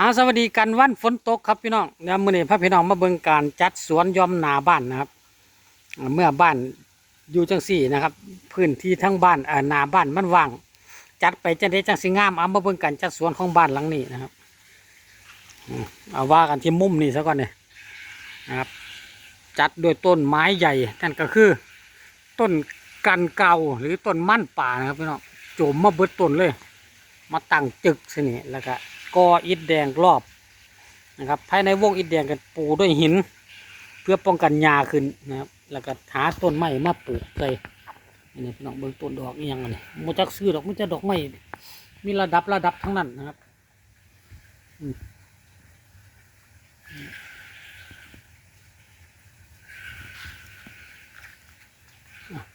อาสวัสดีกันวันฝนตกครับพี่น้องเดี๋ยวมื่อนี้พระพี่น้องมาเบิ่งการจัดสวนยอมนาบ้านนะครับ เมื่อบ้านอยู่จังสี่นะครับ พื้นที่ทั้งบ้านอ่านาบ้านมันว่าง จัดไปจังได้จังสิงามเอามาเบิ่งการจัดสวนของบ้านหลังนี้นะครับเอาว่ากันที่มุมนี้ซะก่อนเนี่ยนะครับ จัดโดวยต้นไม้ใหญ่นั่นก็คือ ต้นกันเก่าหรือต้นมั่นป่านะครับพี่น้องโจมมาเบิดต้นเลย มาตั้งจึกสินี่แล้วก็ ก่ออิฐแดงรอบนะครับ ภายในวงอิฐแดงกันปูด้วยหิน เพื่อป้องกันหญ้าขึ้นนะครับ แล้วก็หาต้นไม้มาปลูกเลยนี่พี่น้องเบิ่งต้นดอกอียังอันนี้มันจักซื้อดอกมันจะดอกไม้มีระดับระดับทั้งนั้นนะครับ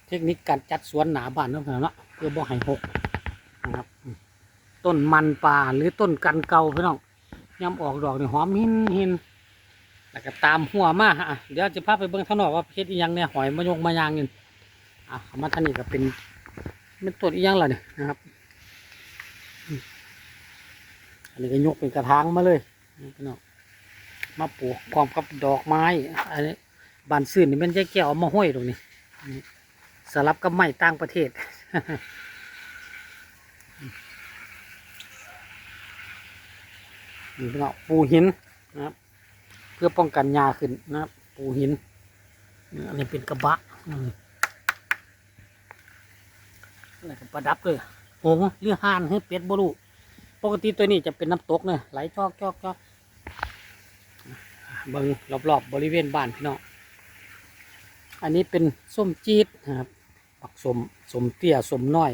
เทคนิคการจัดสวนหนาบ้านนาะพี่น้องเนาะเพื่อบ่ให้หกนะครับ ต้นมันป่าหรือต้นกันเก่าพี่น้องย่ำออกดอกนี่หอมหินหินแล้วก็ตามหัวมาอะเดี๋ยวจะพาไปเบิ่งข้างนอกว่าเพชรอียังเนี่ยหอยมะยงมายางนี่อะมาทางนี้ก็เป็นเป็นต้นอียังล่ะเนี่ยนะครับอันนี้ก็ยกเป็นกระถางมาเลยพี่น้องมาปลูกพร้อมกับดอกไม้อันนี้บานซื่นนี่เป็นแจ๊แก้วมาห้อยตรงนี้สลับกับไม้ต่างประเทศ นี่เป็นปูหินนะครับ เพื่อป้องกันยาขึ้นนะครับ ปูหินนี่อันนี้เป็นกระบะอืมอะไรก็ประดับเลยโอ้เรือห่านให้เป็ดบรูปกติตัวนี้จะเป็นน้ำตกเนี่ยไหลจอกจอกจอกเบิงรอบๆบบริเวณบ้านพี่น้อง อันนี้เป็นส้มจี๊ดนะครับปักสมสมเตี้ยสมน้อย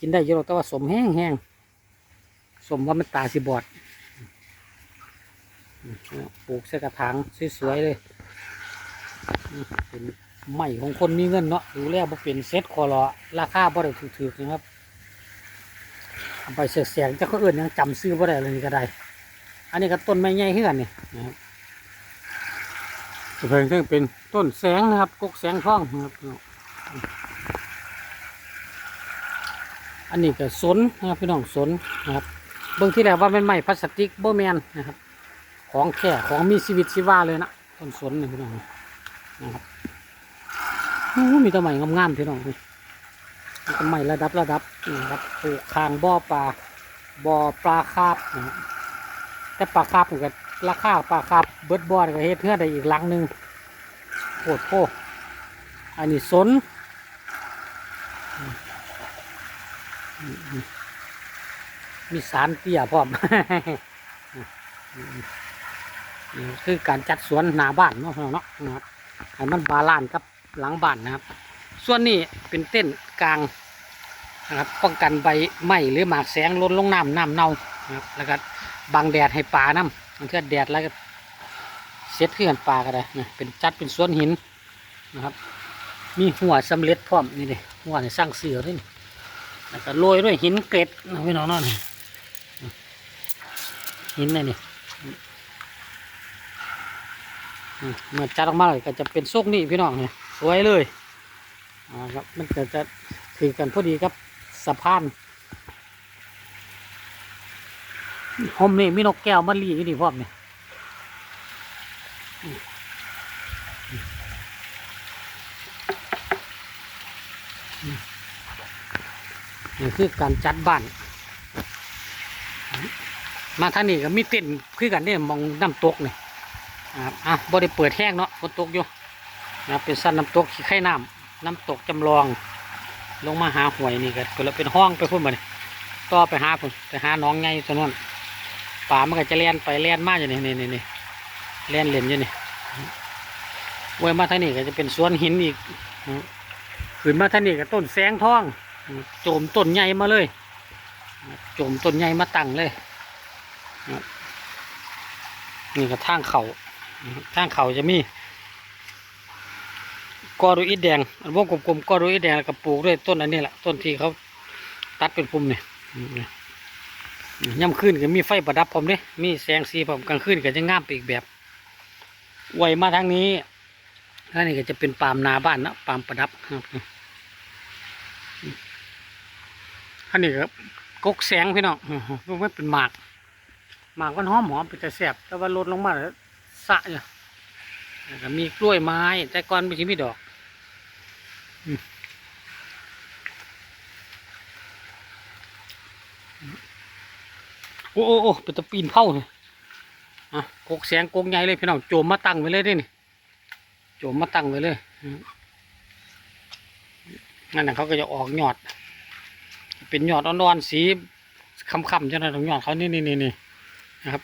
กินได้เยอะแต่ว่าสมแห้งแห้ง สมว่ามันตาสิบอดอืมปลูกใส่กระถางสวยๆเลยอืมเป็นไม้ของคนมีเงินเนาะดูแลบ่เป็นเซ็ตคอรอราคาบ่ได้ถูกๆนะครับเอาไปเสียแสงจะเขาเอื่นยังจำซื้อบ่ได้เลยนี่ก็ได้ อันนี้ก็ต้นไม้ใหญ่เฮือนนี่นะครับเพิ่งซึ่งเป็นต้นแสงนะครับกกแสงทองนะครับ อันนี้ก็สนนะครับพี่น้องสนนะครับ เบื้องที่แล้วว่าเป็นไม้พลาสติกโบแมนนะครับ ของแค่ของมีชีวิตชีวาเลยนะต้นสนนี่พี่น้องนะครับโอ้มีต้นไม้งามๆพี่น้องนี่ต้นไม้ระดับระดับนะครับปลูกคางบ่อปลาบ่อปลาคาบนะครับแต่ปลาคาบนี่ก็ราคาปลาคาบเบิดบ่อนี่ก็เฮ็ดเพื่อได้อีกหลังหนึ่งโคตรโคอันนี้สน มีสารเตี้ยพร้อมนี่คือการจัดสวนหน้าบ้านเนาะเนาะนะครับให้มันบาลานซ์กับหลังบ้านนะครับ ส่วนนี้เป็นเต้นกลางนะครับป้องกันใบไหม้หรือหมากแสงล้นลงน้ำน้ำเน่านะครับแล้วก็บังแดดให้ปลาน้ำมันเทือแดดแล้วก็เซ็ตขึ้นปลาก็ได้นะเป็นจัดเป็นสวนหินนะครับ มีหัวสำเร็จพร้อมนี่เลยหัวนี่สร้างเสือด้วยนี่แล้วก็โรยด้วยหินเกล็ดนะพี่น้องเนาะนี่ หินนี่นี่เมื่อจัดออกมาเลยก็จะเป็นโซกนี่พี่น้องเนี่ยสวยเลยอ่าครับมันก็จะถือกันพอดีครับสะพานหอมนี่มีนกแก้วมันลีอยู่นี่พร้อมเนี่ยนี่คือการจัดบ้าน มาทางนี้ก็มีเต้นคือกันเนี่ยมองน้ำตกนี่นะครับอะบ่ได้เปิดแห้งเนาะฝนตกอยู่นะเป็นสั้นน้ำตกขี้ไข่น้ำน้ำตกจำลอง ลงมาหาหวยนี่ก็ก็เลยเป็นห้องไปพุ่นมาเนี่ยต่อไปหาพุ่นไปหาน้องไงตัวนั้นป่ามันก็จะเลียนไปเลียนมาอยู่นี่นี่นี่นี่เลียนเล่นอยู่นี่เว้ยมาทางนี้ก็จะเป็นสวนหินอีกขึ้นมาทางนี้ก็ต้นแสงทองโจมต้นใหญ่มาเลยโจมต้นใหญ่มาตั้งเลย นี่ก็ทางเขาทางเขาจะมีกอดูอิฐแดงอันวงกลมๆกอดูอิฐแดงแล้วก็ปลูกด้วยต้นอันนี้แหละต้นที่เขาตัดเป็นปุ่มเนี่ยย่ำขึ้นก็มีไฟประดับผมเนี่ยมีแสงสีผมกลางคืนก็จะงามไปอีกแบบไวมาทางนี้อันนี้ก็จะเป็นปามนาบ้านนะปามประดับครับอันนี้ก็กกแสงพี่น้องไม่เป็นหมาก หมากมันหอมหอมเป็นแต่แสบแต่ว่าลดลงมาแล้วสะอยู่แล้วก็มีกล้วยไม้ แต่ก่อนไม่ใช่มีดอกโอ้โอ้โอ้เป็นตะปีนเผาเลยอะกกแสงกกใหญ่เลยพี่น้องโจมมาตั้งไว้เลยด้นี่โจมมาตั้งไว้เลยนั่นน่ะเขาก็จะออกยอด เป็นยอดอ่อนๆสีคำๆจังนั้นของยอดเขานี่นี่นี่ นะครับ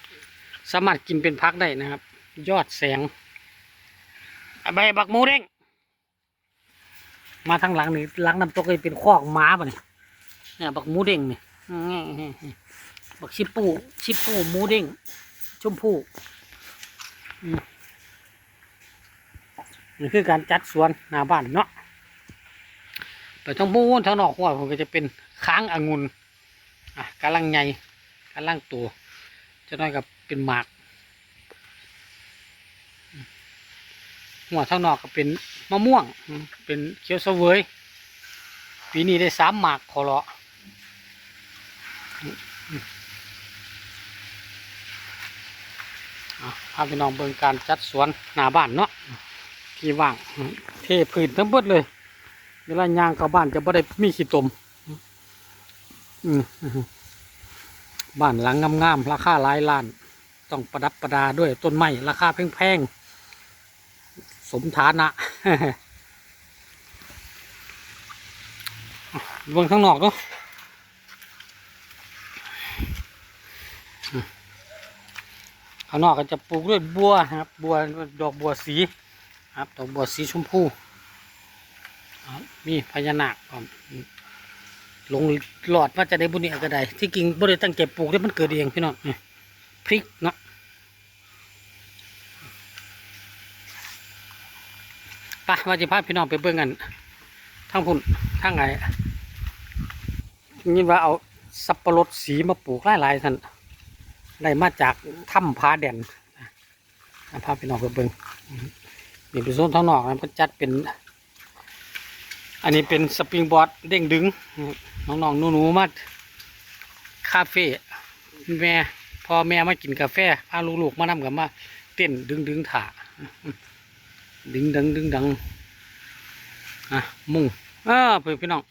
สามารถกินเป็นพักได้นะครับ ยอดแสงใบบักมูเด้งมาทางหลังนี่หลังน้ำตกเลยเป็นคอกม้าป่ะนี่เนี่ยบักมูเด้งนี่ยบักชิปปูชิปปูมูเด้งชมพู่นี่คือการจัดสวนหน้าบ้านเนาะไปทั้งมูนทั้งนอกหัวผมก็จะเป็นค้างองุ่นอะกำลังใหญ่กำลังตัว จะน้อยกับเป็นหมากหัวทั้งนอกก็เป็นมะม่วง เป็นเขียวเสวยปีนี้ได้สามหมากขอเลาะพาพี่น้องเบิ่งการจัดสวนหน้าบ้านเนาะที่ว่าง เทพื้นทั้งหมดเลย เวลาย่างเข้าบ้านจะบ่ได้มีขี้ตม อืม บ้านหลังงามๆราคาหลายล้าน ต้องประดับประดาด้วยต้นไม้ราคาแพงๆสมฐานะเบิ่งข้างนอกเนาะข้างนอกก็จะปลูกด้วยบัวนะครับ บัวดอกบัวสีครับดอกบัวสีชมพูมีพญานาคพร้อ มลงหลอดว่าจะได้บุญเนี่ยก็ได้ที่จริงบ่ได้ตั้งใจปลูกได้มันเกิดเองพี่น้องนี่พริกเนาะไปว่าจะพาพี่น้องไปเบิ่งกันทั้งพุ่นทั้งไงนี่ว่าเอาสับปะรดสีมาปลูกหลายๆท่านได้มาจากถ้ำผาแดนอะพาพี่น้องไปเบิ่งนี่เป็นโซนทั้งนอกนะมันจัดเป็น อันนี้เป็นสปริงบอร์ดเด้งดึง น้องๆหนูๆมาคาเฟ่แม่พอแม่มากินกาแฟพาลูกๆมานำกับมา เต้นดึงดึงถ่าดึงดังดึงดังอะมุ่งอ่าเพื่อนพี่น้อง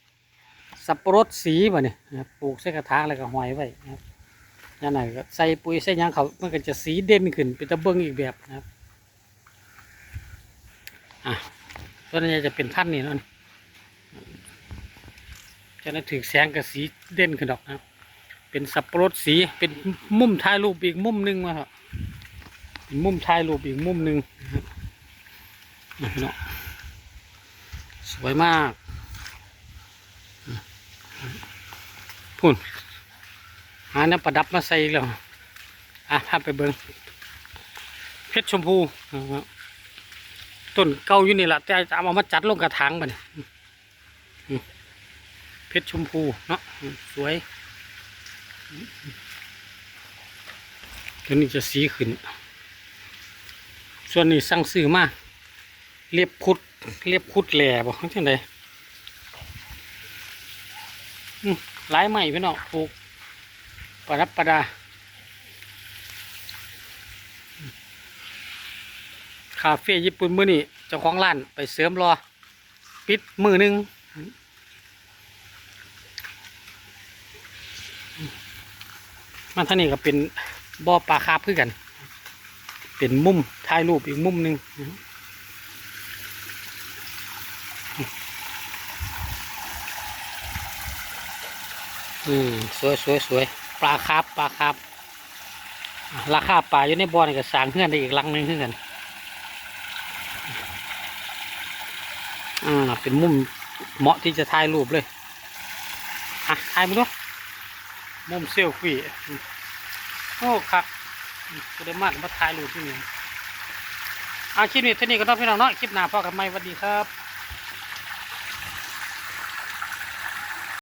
สับปะรดสีบ่เนี่ยปลูกใส่กระถางแล้วก็หอยไว้นะครับยันไหนก็ใส่ปุ๋ยใส่ยังเขามันก็จะสีเด่นขึ้นเป็นตะเบิงอีกแบบนะครับอะตัวนี้จะเป็นพันธุ์นี่เนาะจะได้ถือแสงกับสีเด่นขึ้นดอกนะครับ เป็นสับปะรดสีเป็นมุมถ่ายรูปอีกมุมหนึงมาครับเป็นมุมถ่ายรูปอีกมุมหนึงนะครับนี่พี่น้องสวยมากพุ่นหาน้ำประดับมาใส่แล้วอะพาไปเบิ้งเพชรชมพูนะครับต้นเก่าอยู่นี่แหละแต่จะเอามาจัดลงกระถางมันเพ ชรชมพูเนาะสวยตัวนี้จะสีขึ้น ส่วนนี้สั่งซื้อมาเรียบคุดเรียบคุดแหล่บ่จังไดหลายใหม่พี่น้องปลูกประดับประดาคาเฟ่ญี่ปุ่นมื้อนี้เจ้าของร้านไปเสริมรอ ปิดมือหนึ่ง มันท่านี้ก็เป็นบ่อปลาคาบคือกัน เป็นมุมถ่ายรูปอีกมุมหนึ่งอืมสวยสวยสวยปลาคาบปลาคาบราคาปลาอยู่ในบ่อนี่ก็สางเงื่อนได้อีกลังหนึงคือกันอ่าเป็นมุมเหมาะที่จะถ่ายรูปเลยอะถ่ายมาดู มุมเซลฟี่โอ้ครับก็ได้มากมาถ่ายรูปที่นี่อาคลิปนี้เท่านี้ก็ต้องพี่น้องเนาะคลิปหน้าพ่อกับไหมสวัสดีครับ